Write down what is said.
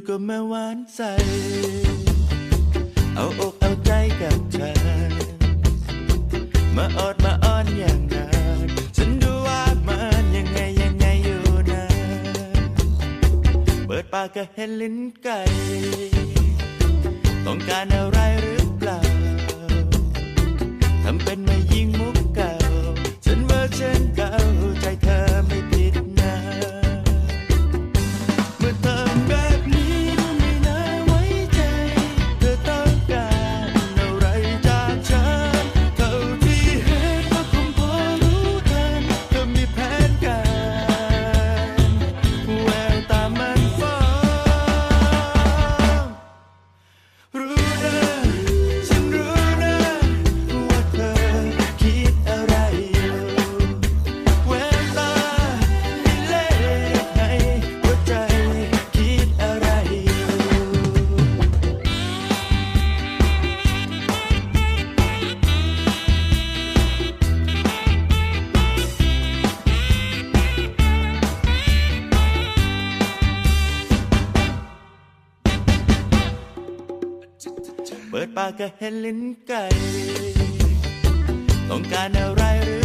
อยู่ๆก็มาหวานใจเอาอกเอาใจกับเธอ มาอดมาอ้อนอย่างนั้นฉันดูว่ามันยังไงยังไงอยู่นะ เปิดปากก็เห็นลิ้นไก่ ต้องการอะไร เปิดปากก็เห็นลิ้นไก่ต้องการอะไรหรือ